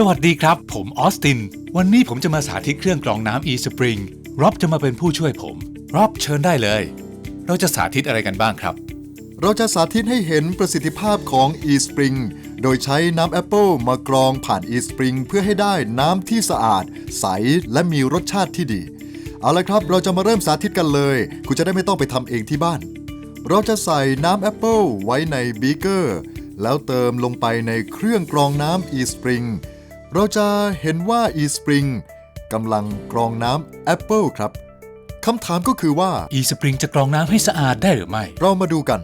สวัสดีครับ ผมออสติน วันนี้ผมจะมาสาธิตเครื่องกรองน้ำ eSpring ร็อบจะมาเป็นผู้ช่วยผมร็อบเชิญได้เลย เราจะสาธิตอะไรกันบ้างครับ เราจะสาธิตให้เห็นประสิทธิภาพของ eSpring โดยใช้น้ำแอปเปิลมากรองผ่าน eSpring เพื่อให้ได้น้ำที่สะอาด ใสและมีรสชาติที่ดี เอาละครับ เราจะมาเริ่มสาธิตกันเลย คุณจะได้ไม่ต้องไปทำเองที่บ้าน เราจะใส่น้ำแอปเปิลไว้ในบีเกอร์แล้วเติมลงไปในเครื่องกรองน้ำ eSpring เราจะเห็นว่า eSpring กำลังกรองน้ำแอปเปิลครับคำถามก็คือว่า eSpring จะกรองน้ำให้สะอาดได้หรือไม่ เรามาดูกัน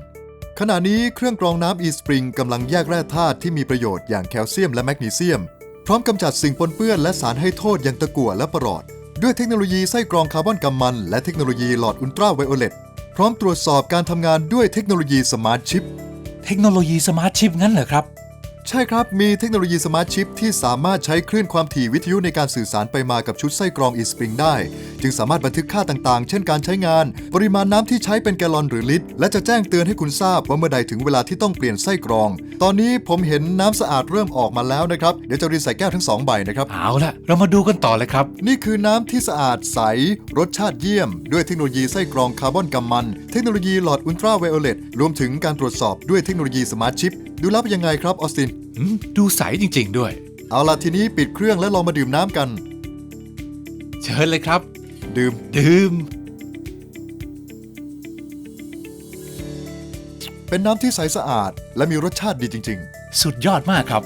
ขณะนี้เครื่องกรองน้ำ eSpring กำลังแยกแร่ธาตุที่มีประโยชน์อย่างแคลเซียมและแมกนีเซียม พร้อมกำจัดสิ่งปนเปื้อนและสารให้โทษอย่างตะกั่วและประหลอด ด้วยเทคโนโลยีไส้กรองคาร์บอนกำมัน และเทคโนโลยีหลอดอุลตราไวโอเลตพร้อมตรวจสอบการทำงานด้วยเทคโนโลยีสมาร์ทชิป เทคโนโลยีสมาร์ทชิปงั้นเหรอครับ ใช่ครับ มีเทคโนโลยีสมาร์ทชิปที่สามารถใช้คลื่นความถี่วิทยุในการสื่อสารไปมากับชุดไส้กรอง eSpring ได้ จึงสามารถบันทึกค่าต่างๆ เช่นการใช้งาน ปริมาณน้ำที่ใช้เป็นแกลลอนหรือลิตร และจะแจ้งเตือนให้คุณทราบว่าเมื่อใดถึงเวลาที่ต้องเปลี่ยนไส้กรอง ตอนนี้ผมเห็นน้ำสะอาดเริ่มออกมาแล้วนะครับ เดี๋ยวจะรีใส่แก้วทั้งสองใบนะครับ เอาละเรามาดูกันต่อเลยครับ นี่คือน้ำที่สะอาดใส รสชาติเยี่ยม ด้วยเทคโนโลยีไส้กรองคาร์บอนกำมัน เทคโนโลยีหลอดอุลตราไวโอเลตรวมถึงการตรวจสอบด้วยเทคโนโลยีสมาร์ทชิปดูแล้วเป็นยังไงครับออสติน อืมดูใสจริง ๆ ด้วย เอาล่ะทีนี้ปิดเครื่องและลองมาดื่มน้ำกัน เชิญเลยครับ ดื่ม ดื่ม เป็นน้ำที่ใสสะอาด และมีรสชาติดีจริงสุดยอดมากครับ